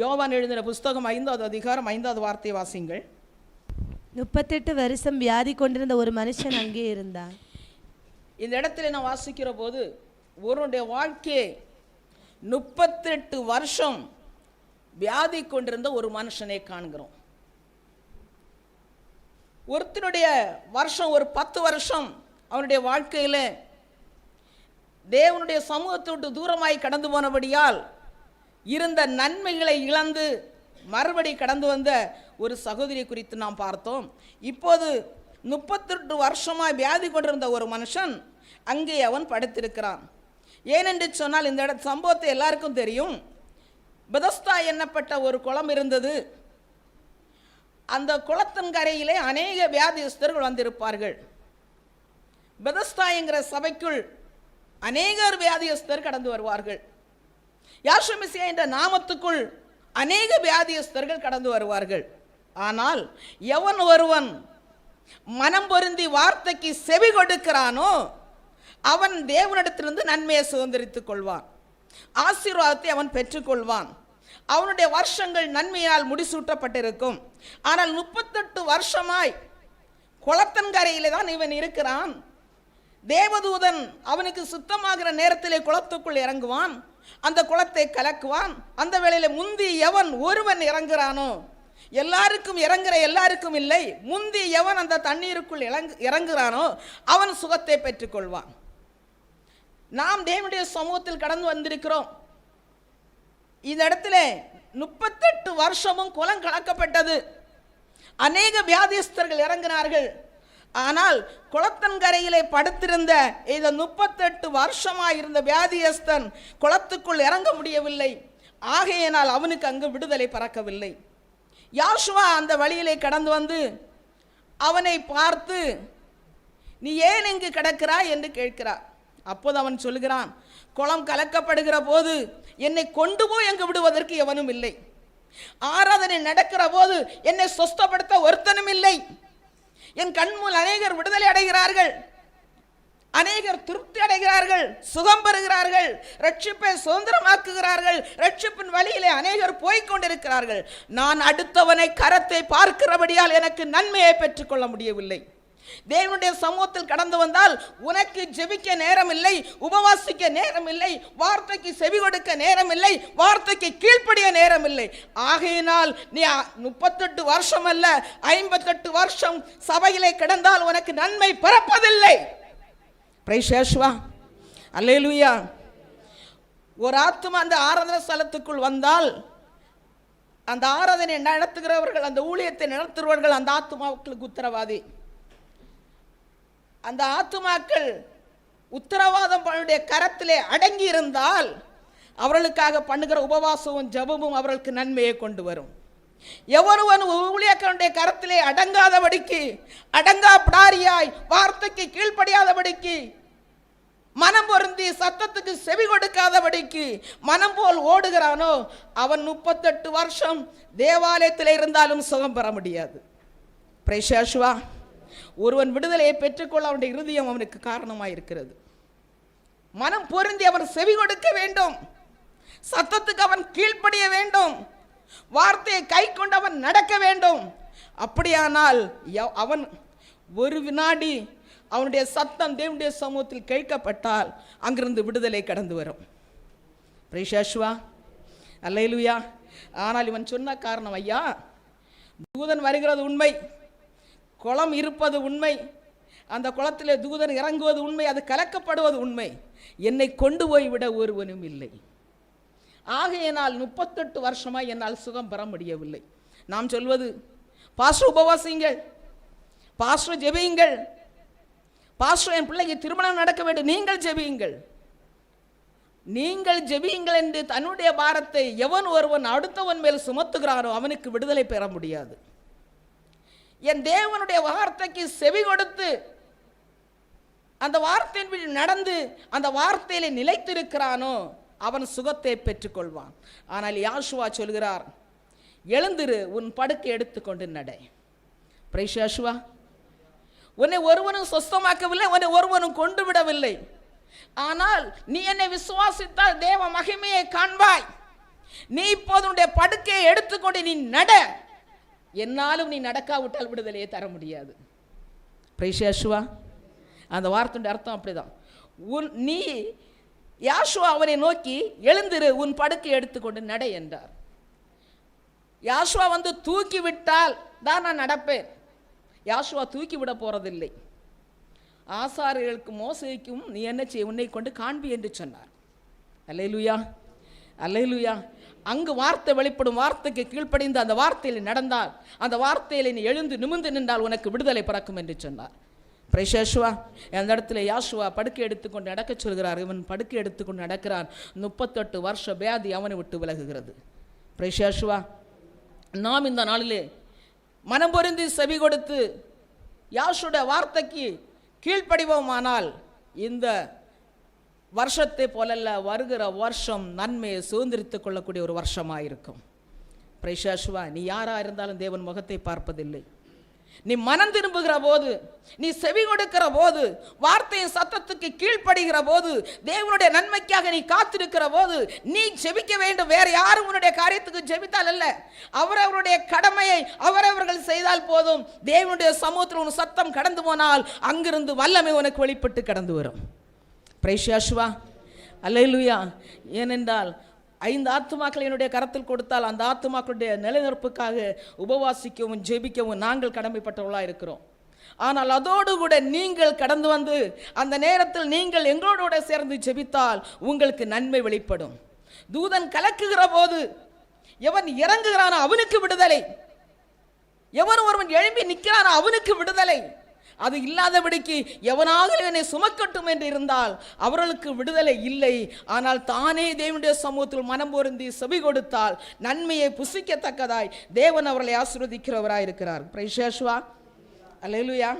யோவான் எழுதின புஸ்தகம் ஐந்தாவது அதிகாரம் ஐந்தாவது வார்த்தை வாசிங்கள் முப்பத்தெட்டு வருஷம் வியாதி கொண்டிருந்த ஒரு மனுஷன் அங்கே இருந்தான். இந்த இடத்துல நான் வாசிக்கிற போது ஒருவனுடைய வாழ்க்கையை முப்பத்தெட்டு வருஷம் வியாதி கொண்டிருந்த ஒரு மனுஷனை காண்கிறோம். ஒருத்தனுடைய வருஷம் ஒரு பத்து வருஷம் அவனுடைய வாழ்க்கையில் தேவனுடைய சமூகத்தை விட்டு தூரமாய் கடந்து போனபடியால் இருந்த நன்மைகளை இழந்து மறுபடி கடந்து வந்த ஒரு சகோதரி குறித்து நாம் பார்த்தோம். இப்போது முப்பத்தெட்டு வருஷமாக வியாதி கொண்டிருந்த ஒரு மனுஷன் அங்கே அவன் படுத்திருக்கிறான். ஏனென்று சொன்னால் இந்த இட சம்பவத்தை எல்லாருக்கும் தெரியும். பெதஸ்தா எண்ணப்பட்ட ஒரு குளம் இருந்தது. அந்த குளத்தின் கரையிலே அநேக வியாதிஸ்தர்கள் வந்திருப்பார்கள். பெதஸ்தா என்கிற சபைக்குள் அநேகர் வியாதியஸ்தர் கடந்து வருவார்கள். யாஷமிசியா என்ற நாமத்துக்குள் அநேக வியாதியஸ்தர்கள் கடந்து வருவார்கள். ஆனால் எவன் ஒருவன் மனம் பொருந்தி வார்த்தைக்கு செவி கொடுக்கிறானோ அவன் தேவனிடத்திலிருந்து நன்மையை சுதந்திரித்துக் கொள்வான். ஆசீர்வாதத்தை அவன் பெற்றுக்கொள்வான். அவனுடைய வருஷங்கள் நன்மையால் முடிசூட்டப்பட்டிருக்கும். ஆனால் முப்பத்தெட்டு வருஷமாய் குளத்தன்கரையிலே தான் இவன் இருக்கிறான். தேவதூதன் அவனுக்கு சுத்தமாகிற நேரத்திலே குளத்துக்குள் இறங்குவான். அந்த குளத்தை கலக்குவான். அந்த வேளையில் முந்தி எவன் ஒருவன் இறங்குறானோ? எல்லாருக்கும் இறங்குற எல்லாருக்கும் இல்லை. முந்தி எவன் அந்த தண்ணீருக்குள் இறங்கு இறங்குறானோ அவன் சுகத்தை பெற்றுக்கொள்வான். நாம் தேவனுடைய சமூகத்தில் கடந்து வந்திருக்கிறோம். இந்த இடத்துல முப்பத்தெட்டு வருஷமும் குலம் கலக்கப்பட்டது. அநேக வியாதிஸ்தர்கள் இறங்கினார்கள். ஆனால் குளத்தன்கரையிலே படுத்திருந்த இந்த முப்பத்தெட்டு வருஷமாக இருந்த வியாதியஸ்தன் குளத்துக்குள் இறங்க முடியவில்லை. ஆகையினால் அவனுக்கு அங்கு விடுதலை பறக்கவில்லை. யாஷுவா அந்த வழியிலே கடந்து வந்து அவனை பார்த்து நீ ஏன் இங்கு கிடக்கிறாய்? என்று கேட்கிறார். அப்போது அவன் சொல்கிறான் குளம் கலக்கப்படுகிற போது என்னை கொண்டு போய் அங்கு விடுவதற்கு எவனும் இல்லை. ஆராதனை நடக்கிற போது என்னை சொஸ்தப்படுத்த ஒருத்தனும் இல்லை. என் கண்முல் அநேகர் விடுதலை அடைகிறார்கள். அநேகர் திருப்தி அடைகிறார்கள் சுகம் பெறுகிறார்கள் ரட்சிப்பை சுதந்திரமாக்குகிறார்கள் ரட்சிப்பின் வழியிலே அநேகர் போய்கொண்டிருக்கிறார்கள் நான் அடுத்தவனை கரத்தை பார்க்கிறபடியால் எனக்கு நன்மையை பெற்றுக்கொள்ள முடியவில்லை. தேவனுடைய சமூகத்தில் கடந்து வந்தால் உனக்கு ஜெபிக்க நேரம் இல்லை உபவாசிக்க நேரம் இல்லை வார்த்தைக்கு செவி கொடுக்க நேரம் இல்லை வார்த்தைக்கு கீழ்ப்படிய நேரம் இல்லை ஆகையினால் நீ முப்பத்தெட்டு வருஷம் அல்ல ஐம்பத்தெட்டு வருஷம் சபையிலே கிடந்தால் உனக்கு நன்மை பிறப்பதில்லை. பிரைஷேஷ்வா அல்லேலுயா ஒரு ஆத்மா அந்த ஆராதனை ஸ்தலத்துக்குள் வந்தால் அந்த ஆராதனை நடத்துகிறவர்கள் அந்த ஊழியத்தை நடத்துகிறவர்கள் அந்த ஆத்மாவுக்கு உத்தரவாதி. அந்த ஆத்துமாக்கள் உத்தரவாதம் பண்ணுடைய கரத்திலே அடங்கி இருந்தால் அவர்களுக்காக பண்ணுகிற உபவாசமும் ஜபமும் அவர்களுக்கு நன்மையை கொண்டு வரும். எவருவன் ஊழியக்கனுடைய கரத்திலே அடங்காதபடிக்கு அடங்கா பிடாரியாய் வார்த்தைக்கு கீழ்ப்படியாதபடிக்கு மனம் பொருந்தி சத்தத்துக்கு செவி கொடுக்காதபடிக்கு மனம் போல் ஓடுகிறானோ அவன் முப்பத்தெட்டு வருஷம் தேவாலயத்தில் இருந்தாலும் சுகம் பெற முடியாது. பிரேஷாஷுவா ஒருவன் விடுதலையை பெற்றுக்கொள்ள அவனுடைய இருதயம் அவனுக்கு காரணமாக இருக்கிறது மனம் பொருந்தி அவன் செவி கொடுக்க வேண்டும். சத்தத்துக்கு அவன் கீழ்ப்படிய வேண்டும். வார்த்தையை கை கொண்டு அவன் நடக்க வேண்டும். அப்படியானால் அவன் ஒரு வினாடி அவனுடைய சத்தம் தேவனுடைய சமூகத்தில் கேட்கப்பட்டால் அங்கிருந்து விடுதலை கடந்து வரும். பிரேஷாஷ்வா அல்லையிலுயா ஆனால் இவன் சொன்ன காரணம் ஐயா தூதன் வருகிறது உண்மை. குளம் இருப்பது உண்மை. அந்த குளத்திலே தூதன் இறங்குவது உண்மை அது கலக்கப்படுவது உண்மை. என்னை கொண்டு போய் விட ஒருவனும் இல்லை. ஆகையினால் முப்பத்தெட்டு வருஷமாக என்னால் சுகம் பெற முடியவில்லை. நாம் சொல்வது பாஸ்டர் உபவாசிங்கள் பாஸ்டர் ஜெபியுங்கள். பாஸ்டர் என் பிள்ளைக்கு திருமணம் நடக்க வேண்டும். நீங்கள் ஜெபியுங்கள். நீங்கள் ஜெபியுங்கள் என்று தன்னுடைய பாரத்தை எவன் ஒருவன் அடுத்தவன் மேல் சுமத்துகிறானோ அவனுக்கு விடுதலை பெற முடியாது. என் தேவனுடைய வார்த்தைக்கு செவி கொடுத்து அந்த வார்த்தையின் நடந்து அந்த வார்த்தையில நிலைத்திருக்கிறானோ அவன் சுகத்தை பெற்றுக்கொள்வான். ஆனால் யாஷுவா சொல்கிறார் எழுந்திரு உன் படுக்கை எடுத்துக்கொண்டு நடை. பிரைஷாஷுவா உன்னை ஒருவனும் சொஸ்தமாக்கவில்லை உன்னை ஒருவனும் கொண்டு விடவில்லை ஆனால் நீ என்னை விசுவாசித்தால் தேவ மகிமையை காண்பாய். நீ இப்போது உன்னுடைய படுக்கையை எடுத்துக்கொண்டு நீ நட. என்னாலும் நீ நடக்காவிட்டால் விடுதலையே தர முடியாது. பிரைஷாஷுவா அந்த வார்த்தையுடைய அர்த்தம் அப்படிதான். உன் நீ யாஷுவா அவனை நோக்கி எழுந்திரு உன் படுக்கை எடுத்துக்கொண்டு நட என்றார். யாஷுவா வந்து தூக்கி விட்டால் தான் நான் நடப்பேன். யாஷுவா தூக்கி விட போறதில்லை. ஆசாரியர்களுக்கு மோசைக்கும் நீ என்ன செய்ய உன்னை கொண்டு காண்பி என்று சொன்னார். அல்லையிலுயா அல்லையிலுயா அங்கு வார்த்தை வெளிப்படும் வார்த்தைக்கு கீழ்ப்படிந்து அந்த வார்த்தையில் நடந்தால் அந்த வார்த்தையில் நீ எழுந்து நிமிர்ந்து நின்றால் உனக்கு விடுதலை பிறக்கும் என்று சொன்னார். பிரேஷேஷுவா அந்த இடத்துல யாஷுவா படுக்கை எடுத்துக்கொண்டு நடக்க சொல்கிறார். இவன் படுக்கை எடுத்துக்கொண்டு நடக்கிறான். முப்பத்தெட்டு வருஷ வியாதி அவனை விட்டு விலகுகிறது. பிரேஷேஷுவா நாம் இந்த நாளிலே மனம் பொருந்தி செவி கொடுத்து யாஷுடைய வார்த்தைக்கு கீழ்ப்படிவோமானால் இந்த வருஷத்தை போலல்ல வருகிற வருஷம் நன்மையை சுதந்திரித்து கொள்ளக்கூடிய ஒரு வருஷமாக இருக்கும் பிரைஷாஷுவா நீ யாராக இருந்தாலும் தேவன் முகத்தை பார்ப்பதில்லை. நீ மனம் திரும்புகிற போது நீ செவி கொடுக்கிற போது வார்த்தையின் சத்தத்துக்கு கீழ்ப்படுகிற போது தேவனுடைய நன்மைக்காக நீ காத்திருக்கிற போது நீ ஜெபிக்க வேண்டும். வேற யாரும் உன்னுடைய காரியத்துக்கு ஜெபித்தால் அல்ல. அவரவருடைய கடமையை அவரவர்கள் செய்தால் போதும். தேவனுடைய சமூகத்தில் உன் சத்தம் கடந்து போனால் அங்கிருந்து வல்லமை உனக்கு வெளிப்பட்டு கடந்து வரும். பிரைஷாஷுவா அல்லேலூயா ஏனென்றால் ஐந்து ஆத்துமாக்களை என்னுடைய கரத்தில் கொடுத்தால் அந்த ஆத்துமாக்களுடைய நிலைநிற்புக்காக உபவாசிக்கவும் ஜெபிக்கவும் நாங்கள் கடமைப்பட்டவர்களாக இருக்கிறோம். ஆனால் அதோடு கூட நீங்கள் கடந்து வந்து அந்த நேரத்தில் நீங்கள் எங்களோட சேர்ந்து ஜெபித்தால் உங்களுக்கு நன்மை வெளிப்படும். தூதன் கலக்குகிற போது எவன் இறங்குகிறானோ அவனுக்கு விடுதலை. எவன் ஒருவன் எழும்பி நிற்கிறானோ அவனுக்கு விடுதலை. அது இல்லாதபடிக்கு எவனாக என்னை சுமக்கட்டும் என்று இருந்தால் அவர்களுக்கு விடுதலை இல்லை. ஆனால் தானே தேவனுடைய சமூகத்தில் மனம் பொருந்தி செவி கொடுத்தால் நன்மையை புசிக்கத்தக்கதாய் தேவன் அவர்களை ஆசிர்வதிக்கிறவராய் இருக்கிறார் பிரைஷேஷ்வா அல்லேலூயா